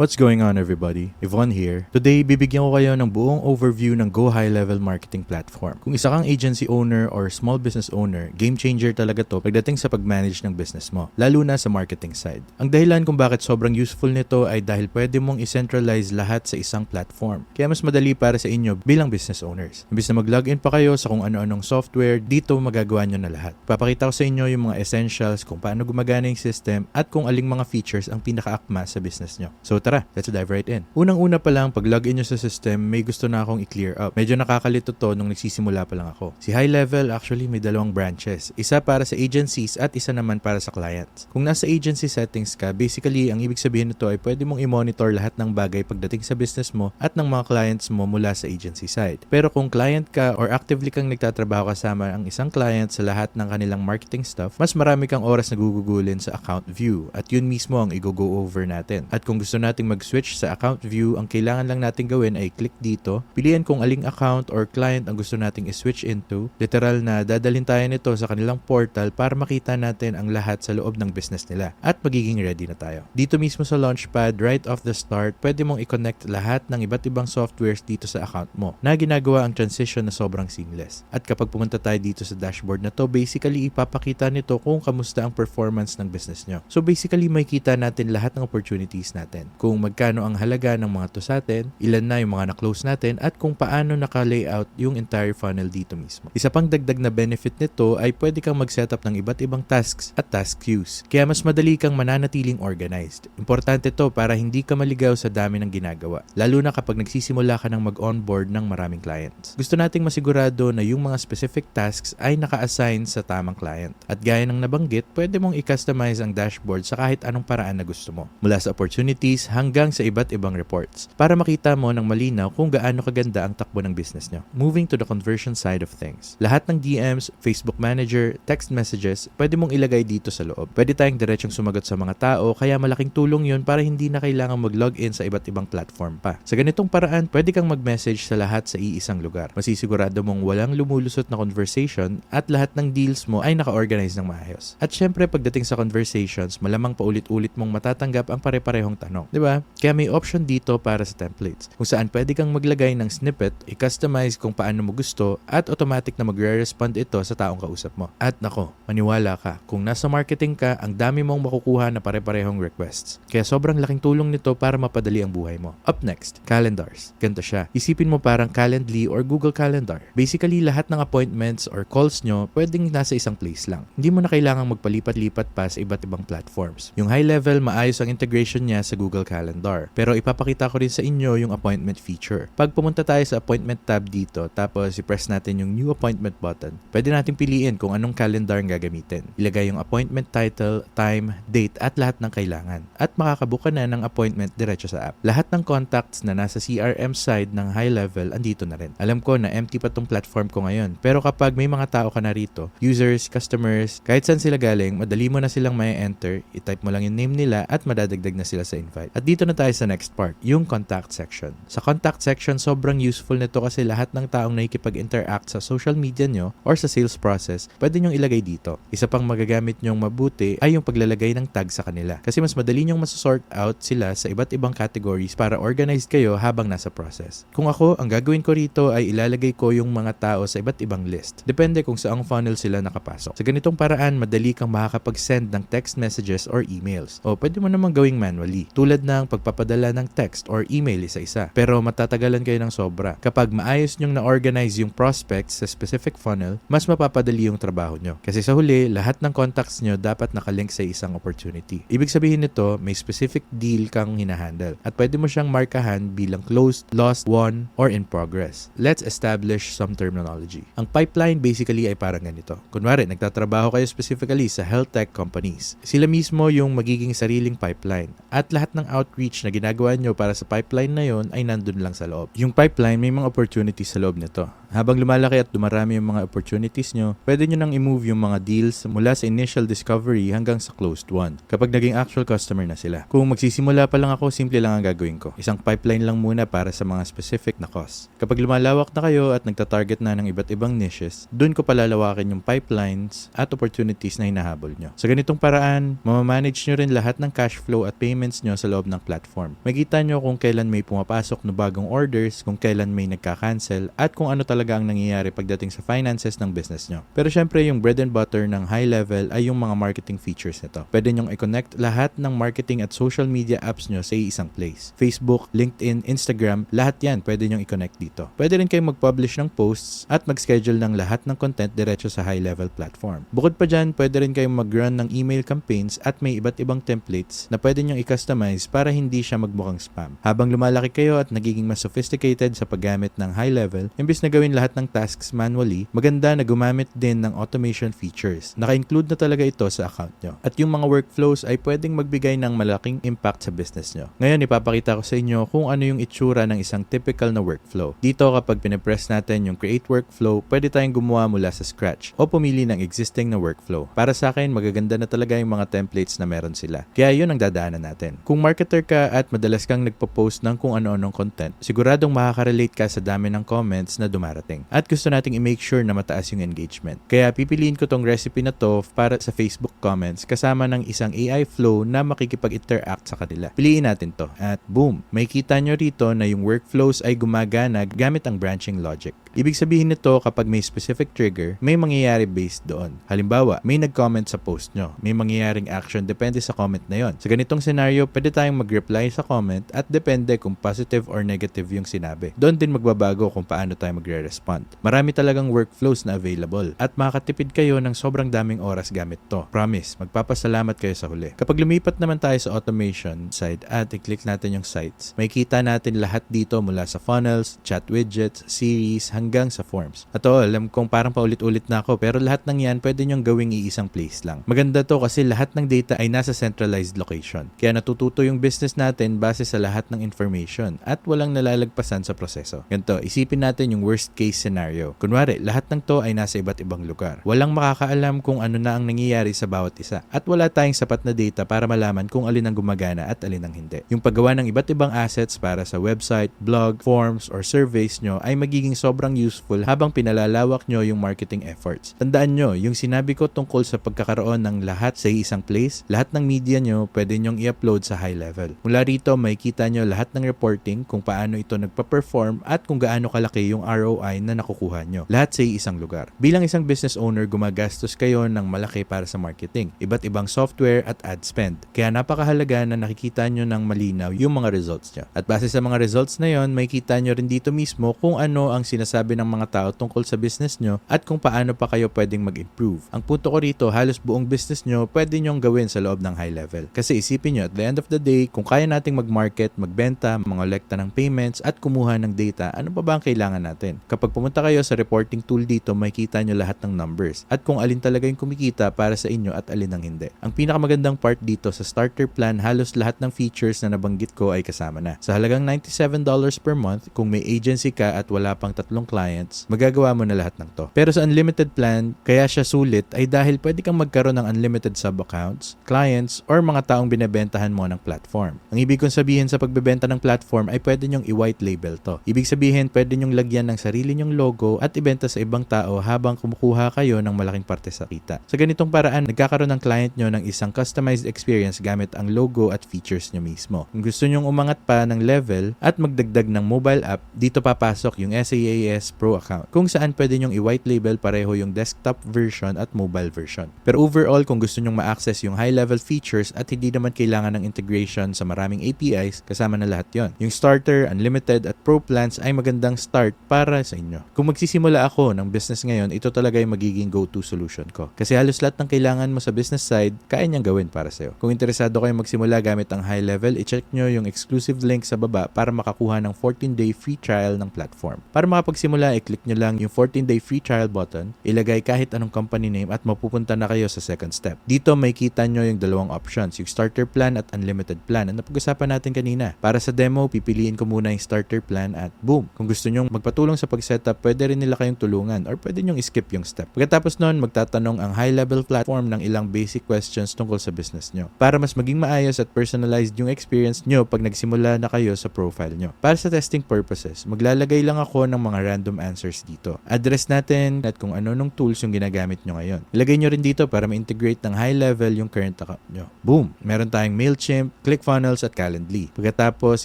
What's going on everybody? Yvonne here. Today, bibigyan ko kayo ng buong overview ng Go High Level Marketing Platform. Kung isa kang agency owner or small business owner, game changer talaga to pagdating sa pag-manage ng business mo, lalo na sa marketing side. Ang dahilan kung bakit sobrang useful nito ay dahil pwede mong i-centralize lahat sa isang platform. Kaya mas madali para sa inyo bilang business owners. Imbis na mag-login pa kayo sa kung ano-anong software, dito magagawa nyo na lahat. Papakita ko sa inyo yung mga essentials, kung paano gumagana yung system, at kung aling mga features ang pinaka-akma sa business nyo. So tara, let's dive right in. Unang-una pa lang, pag login nyo sa system, may gusto na akong i-clear up. Medyo nakakalito to nung nagsisimula pa lang ako. Si High Level, actually may dalawang branches. Isa para sa agencies at isa naman para sa clients. Kung nasa agency settings ka, basically, ang ibig sabihin nito ay pwede mong i-monitor lahat ng bagay pagdating sa business mo at ng mga clients mo mula sa agency side. Pero kung client ka or actively kang nagtatrabaho kasama ang isang client sa lahat ng kanilang marketing stuff, mas marami kang oras na gugugulin sa account view at yun mismo ang i-go over natin. At kung gusto nating mag-switch sa account view, ang kailangan lang natin gawin ay click dito, piliin kung aling account or client ang gusto nating i-switch into. Literal na dadalhin tayo nito sa kanilang portal para makita natin ang lahat sa loob ng business nila at magiging ready na tayo. Dito mismo sa Launchpad, right off the start, pwede mong i-connect lahat ng iba't ibang softwares dito sa account mo na ginagawa ang transition na sobrang seamless. At kapag pumunta tayo dito sa dashboard na to, basically ipapakita nito kung kamusta ang performance ng business nyo. So basically, makita natin lahat ng opportunities natin. Kung magkano ang halaga ng mga to sa atin, ilan na yung mga na-close natin, at kung paano naka-layout yung entire funnel dito mismo. Isa pang dagdag na benefit nito ay pwede kang mag-setup ng iba't ibang tasks at task queues. Kaya mas madali kang mananatiling organized. Importante to para hindi ka maligaw sa dami ng ginagawa. Lalo na kapag nagsisimula ka ng mag-onboard ng maraming clients. Gusto nating masigurado na yung mga specific tasks ay naka-assign sa tamang client. At gaya ng nabanggit, pwede mong i-customize ang dashboard sa kahit anong paraan na gusto mo. Mula sa opportunities hanggang sa iba't ibang reports. Para makita mo ng malinaw kung gaano kaganda ang takbo ng business nyo. Moving to the conversion side of things. Lahat ng DMs, Facebook Manager, text messages, pwede mong ilagay dito sa loob. Pwede tayong diretsong sumagot sa mga tao, kaya malaking tulong yun para hindi na kailangan mag-login sa iba't ibang platform pa. Sa ganitong paraan, pwede kang mag-message sa lahat sa iisang lugar. Masisigurado mong walang lumulusot na conversation at lahat ng deals mo ay naka-organize ng maayos. At syempre, pagdating sa conversations, malamang paulit-ulit mong matatanggap ang pare-parehong tanong. 'Di ba? Kaya may option dito para sa templates, kung saan pwede kang maglagay ng snippet, i-customize kung paano mo gusto, at automatic na magre-respond ito sa taong kausap mo. At nako, maniwala ka, kung nasa marketing ka, ang dami mong makukuha na pare-parehong requests. Kaya sobrang laking tulong nito para mapadali ang buhay mo. Up next, calendars. Ganito siya. Isipin mo parang Calendly or Google Calendar. Basically, lahat ng appointments or calls nyo pwedeng nasa isang place lang. Hindi mo na kailangang magpalipat-lipat pa sa iba't ibang platforms. Yung high level, maayos ang integration niya sa Google Calendar. Pero ipapakita ko rin sa inyo yung appointment feature. Pag pumunta tayo sa appointment tab dito, tapos i-press natin yung new appointment button, pwede natin piliin kung anong calendar ang gagamitin. Ilagay yung appointment title, time, date, at lahat ng kailangan. At makakabuka na ng appointment diretso sa app. Lahat ng contacts na nasa CRM side ng high level, andito na rin. Alam ko na empty pa tong platform ko ngayon. Pero kapag may mga tao ka na rito, users, customers, kahit saan sila galing, madali mo na silang may enter, i-type mo lang yung name nila at madadagdag na sila sa invite. At dito na tayo sa next part, yung contact section. Sa contact section, sobrang useful nito kasi lahat ng taong nakikipag-interact sa social media nyo or sa sales process, pwede nyong ilagay dito. Isa pang magagamit nyong mabuti ay yung paglalagay ng tag sa kanila. Kasi mas madali nyong masasort out sila sa iba't ibang categories para organized kayo habang nasa process. Kung ako, ang gagawin ko rito ay ilalagay ko yung mga tao sa iba't ibang list. Depende kung saang funnel sila nakapasok. Sa ganitong paraan, madali kang makakapag-send ng text messages or emails. O pwede mo namang gawing manually. Tulad ng pagpapadala ng text or email isa-isa. Pero matatagalan kayo ng sobra. Kapag maayos nyong na-organize yung prospects sa specific funnel, mas mapapadali yung trabaho nyo. Kasi sa huli, lahat ng contacts nyo dapat nakalink sa isang opportunity. Ibig sabihin nito, may specific deal kang hinahandle. At pwede mo siyang markahan bilang closed, lost, won, or in progress. Let's establish some terminology. Ang pipeline basically ay parang ganito. Kunwari, nagtatrabaho kayo specifically sa health tech companies. Sila mismo yung magiging sariling pipeline. At lahat ng outreach na ginagawa nyo para sa pipeline na yon ay nandun lang sa loob. Yung pipeline, may mga opportunities sa loob nito. Habang lumalaki at dumarami yung mga opportunities nyo, pwede nyo nang i-move yung mga deals mula sa initial discovery hanggang sa closed one. Kapag naging actual customer na sila. Kung magsisimula pa lang ako, simple lang ang gagawin ko. Isang pipeline lang muna para sa mga specific na cost. Kapag lumalawak na kayo at nagta-target na ng iba't ibang niches, dun ko palalawakin yung pipelines at opportunities na hinahabol nyo. Sa ganitong paraan, mamamanage nyo rin lahat ng cash flow at payments nyo sa loob ng platform. Makita nyo kung kailan may pumapasok na bagong orders, kung kailan may nagka-cancel, at kung ano talaga ang nangyayari pagdating sa finances ng business nyo. Pero syempre, yung bread and butter ng high level ay yung mga marketing features nito. Pwede nyong i-connect lahat ng marketing at social media apps nyo sa isang place. Facebook, LinkedIn, Instagram, lahat yan pwede nyong i-connect dito. Pwede rin kayong mag-publish ng posts at mag-schedule ng lahat ng content diretso sa high level platform. Bukod pa dyan, pwede rin kayong mag-run ng email campaigns at may iba't ibang templates na pwede nyong i-customize para hindi siya magmukhang spam. Habang lumalaki kayo at nagiging mas sophisticated sa paggamit ng high level, imbis na gawin lahat ng tasks manually, maganda na gumamit din ng automation features. Naka-include na talaga ito sa account nyo. At yung mga workflows ay pwedeng magbigay ng malaking impact sa business nyo. Ngayon, ipapakita ko sa inyo kung ano yung itsura ng isang typical na workflow. Dito, kapag pinipress natin yung create workflow, pwede tayong gumawa mula sa scratch o pumili ng existing na workflow. Para sa akin, magaganda na talaga yung mga templates na meron sila. Kaya yun ang dadaanan natin. Kung marketer ka at madalas kang nagpo-post ng kung ano-anong content, siguradong makaka-relate ka sa dami ng comments na dumarating. At gusto nating i-make sure na mataas yung engagement. Kaya pipiliin ko tong recipe na to para sa Facebook comments kasama ng isang AI flow na makikipag-interact sa kanila. Piliin natin to. At boom, may kita nyo rito na yung workflows ay gumagana gamit ang branching logic. Ibig sabihin nito kapag may specific trigger, may mangyayari based doon. Halimbawa, may nag-comment sa post nyo. May mangyayaring action depende sa comment na yon. Sa ganitong scenario, pwede tayong mag-reply sa comment at depende kung positive or negative yung sinabi. Doon din magbabago kung paano tayo magre-respond. Marami talagang workflows na available at makakatipid kayo ng sobrang daming oras gamit to. Promise, magpapasalamat kayo sa huli. Kapag lumipat naman tayo sa automation side at i-click natin yung sites, may kita natin lahat dito mula sa funnels, chat widgets, series, hanggang sa forms. At oo, alam kong parang paulit-ulit na ako pero lahat ng yan pwede nyong gawing iisang place lang. Maganda to kasi lahat ng data ay nasa centralized location. Kaya natututo yung business natin base sa lahat ng information at walang nalalagpasan sa proseso. Ganito, isipin natin yung worst case scenario. Kunwari, lahat ng to ay nasa iba't ibang lugar. Walang makakaalam kung ano na ang nangyayari sa bawat isa. At wala tayong sapat na data para malaman kung alin ang gumagana at alin ang hindi. Yung paggawa ng iba't ibang assets para sa website, blog, forms, or surveys nyo ay magiging sobrang useful habang pinalalawak nyo yung marketing efforts. Tandaan nyo, yung sinabi ko tungkol sa pagkakaroon ng lahat sa isang place, lahat ng media nyo pwede nyong i-upload sa high level. Mula rito, may kita nyo lahat ng reporting kung paano ito nagpa-perform at kung gaano kalaki yung ROI na nakukuha nyo. Lahat sa isang lugar. Bilang isang business owner, gumagastos kayo ng malaki para sa marketing. Iba't ibang software at ad spend. Kaya napakahalaga na nakikita nyo ng malinaw yung mga results nyo. At base sa mga results na yon, may kita nyo rin dito mismo kung ano ang sinasabi ng mga tao tungkol sa business nyo at kung paano pa kayo pwedeng mag-improve. Ang punto ko rito, halos buong business nyo pwede nyong gawin sa loob ng high level. Kasi isipin nyo, at the end of the day, kung kaya nating mag-market, magbenta, mangolekta ng payments at kumuha ng data, ano pa ba ang kailangan natin? Kapag pumunta kayo sa reporting tool dito, makikita nyo lahat ng numbers at kung alin talaga yung kumikita para sa inyo at alin ang hindi. Ang pinakamagandang part dito sa starter plan, halos lahat ng features na nabanggit ko ay kasama na. Sa halagang $97 per month, kung may agency ka at wala pang tatlong clients, magagawa mo na lahat ng to. Pero sa unlimited plan, kaya siya sulit ay dahil pwede kang magkaroon ng unlimited sub-accounts, clients, or mga taong binebentahan mo ng platform. Ang ibig kong sabihin sa pagbebenta ng platform ay pwede nyong i-white label to. Ibig sabihin, pwede nyong lagyan ng sarili nyong logo at ibenta sa ibang tao habang kumukuha kayo ng malaking parte sa kita. Sa ganitong paraan, nagkakaroon ng client nyo ng isang customized experience gamit ang logo at features nyo mismo. Kung gusto nyong umangat pa ng level at magdagdag ng mobile app, dito papasok yung SaaS Pro account kung saan pwede nyong i-white label pareho yung desktop version at mobile version. Pero overall, kung gusto nyong ma-access yung high-level features at hindi naman kailangan ng integration sa maraming APIs, kasama na lahat yon. Yung starter, unlimited at pro plans ay magandang start para sa inyo. Kung magsisimula ako ng business ngayon, ito talaga yung magiging go-to solution ko. Kasi halos lahat ng kailangan mo sa business side, kaya niyang gawin para sa'yo. Kung interesado kayo magsimula gamit ang high level, i-check nyo yung exclusive link sa baba para makakuha ng 14-day free trial ng platform. Para makapagsimula, i-click nyo lang yung 14-day free trial button, ilagay kahit anong company name at mapupunta na kayo sa second step. Dito may kita nyo yung dalawang options, yung starter plan at unlimited plan na napag-usapan natin kanina. Para sa demo, pipiliin ko muna yung starter plan at boom. Kung gusto nyo magpatulong sa pag-setup, pwede rin nila kayong tulungan or pwede nyo skip yung step. Pagkatapos nun, magtatanong ang high-level platform ng ilang basic questions tungkol sa business nyo para mas maging maayos at personalized yung experience nyo pag nagsimula na kayo sa profile nyo. Para sa testing purposes, maglalagay lang ako ng mga random answers dito. Address natin at kung ano nung tools yung ginagamit nyo ngayon. Ilagay nyo rin dito para ma-integrate ng high level yung current account nyo. Boom! Meron tayong MailChimp, ClickFunnels at Calendly. Pagkatapos,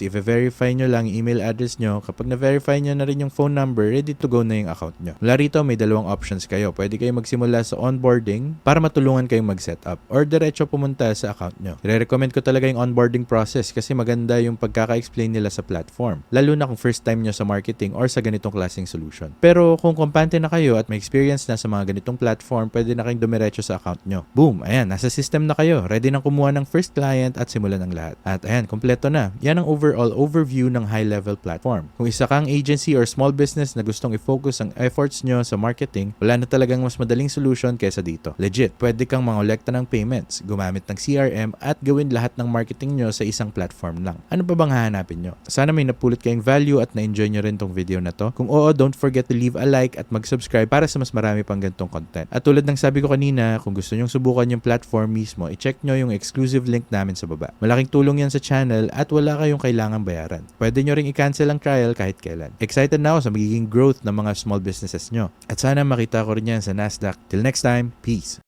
i-verify nyo lang yung email address nyo. Kapag na-verify nyo na rin yung phone number, ready to go na yung account nyo. Mula rito, may dalawang options kayo. Pwede kayo magsimula sa onboarding para matulungan kayong mag-setup or diretso pumunta sa account nyo. Re-recommend ko talaga yung onboarding process kasi maganda yung pagkaka-explain nila sa platform. Lalo na kung first time nyo sa marketing or sa ganitong klaseng solution. Pero kung kumpante na kayo at may experience na sa mga ganitong platform, pwede na kayong dumiretso sa account nyo. Boom! Ayan, nasa system na kayo. Ready nang kumuha ng first client at simulan ng lahat. At ayan, kompleto na. Yan ang overall overview ng high-level platform. Kung isa kang agency or small business na gustong i-focus ang efforts nyo sa marketing, wala na talagang mas madaling solution kaysa dito. Legit, pwede kang mangolekta ng payments, gumamit ng CRM at gawin lahat ng marketing nyo sa isang platform lang. Ano pa bang hahanapin nyo? Sana may napulot kayong value at na-enjoy nyo rin tong video na to. Kung oo, don't forget to leave a like at mag-subscribe para sa mas marami pang ganitong content. At tulad ng sabi ko kanina, kung gusto nyong subukan yung platform mismo, i-check nyo yung exclusive link namin sa baba. Malaking tulong yan sa channel at wala kayong kailangang bayaran. Pwede nyo ring i-cancel ang trial kahit kailan. Excited na ako sa magiging growth ng mga small businesses nyo. At sana makita ko rin yan sa Nasdaq. Till next time, peace!